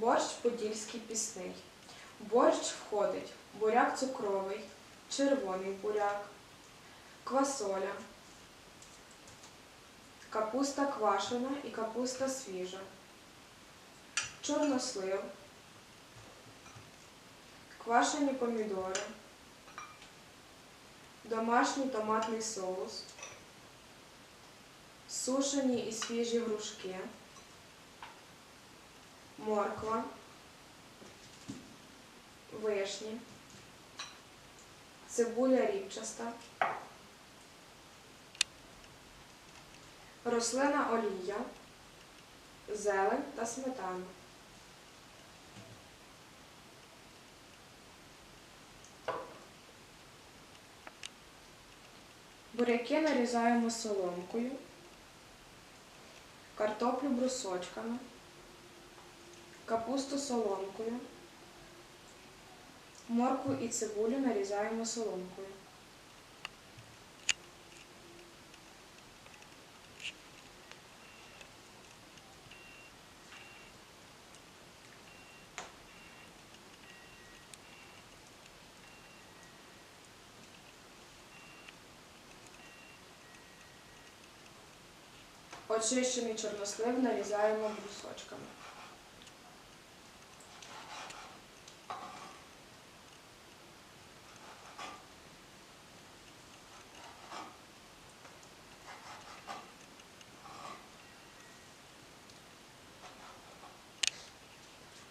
Борщ подільський пісний. Борщ входить буряк цукровий, червоний буряк, квасоля, капуста квашена і капуста свіжа, чорнослив, квашені помідори, домашній томатний соус, сушені і свіжі грушки, морква, вишні, цибуля ріпчаста, рослина олія, зелень та сметана. Буряки нарізаємо соломкою, картоплю брусочками, капусту соломкою, моркву і цибулю нарізаємо соломкою. Очищений чорнослив нарізаємо брусочками.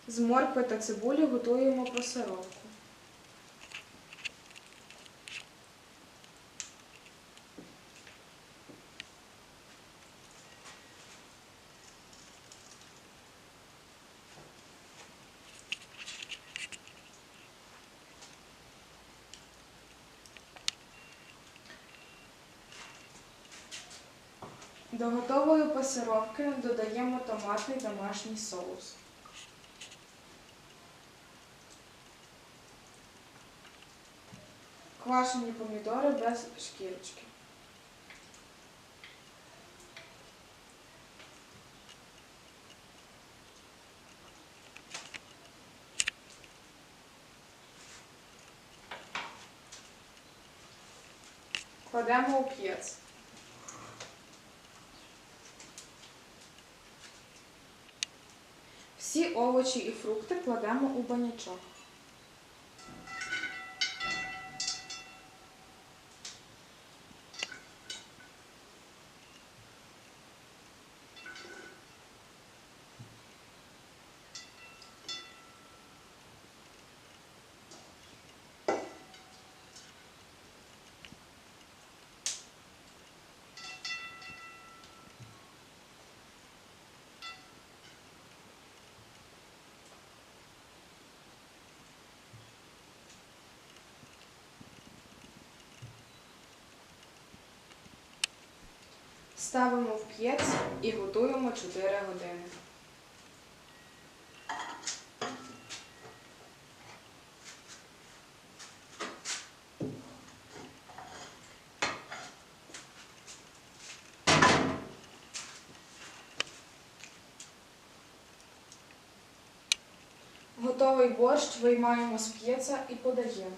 З моркви та цибулі готуємо пасировку. До готової пасировки додаємо томатний домашній соус. Квашені помідори без шкірочки. Кладемо у п'єц. Всі овочі і фрукти кладемо у банячок. Ставимо в п'єць і готуємо 4 години. Готовий борщ виймаємо з п'єца і подаємо.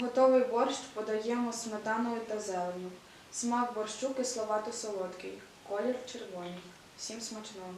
Готовий борщ подаємо сметаною та зеленню. Смак борщу кисловато-солодкий, колір червоний. Всім смачного!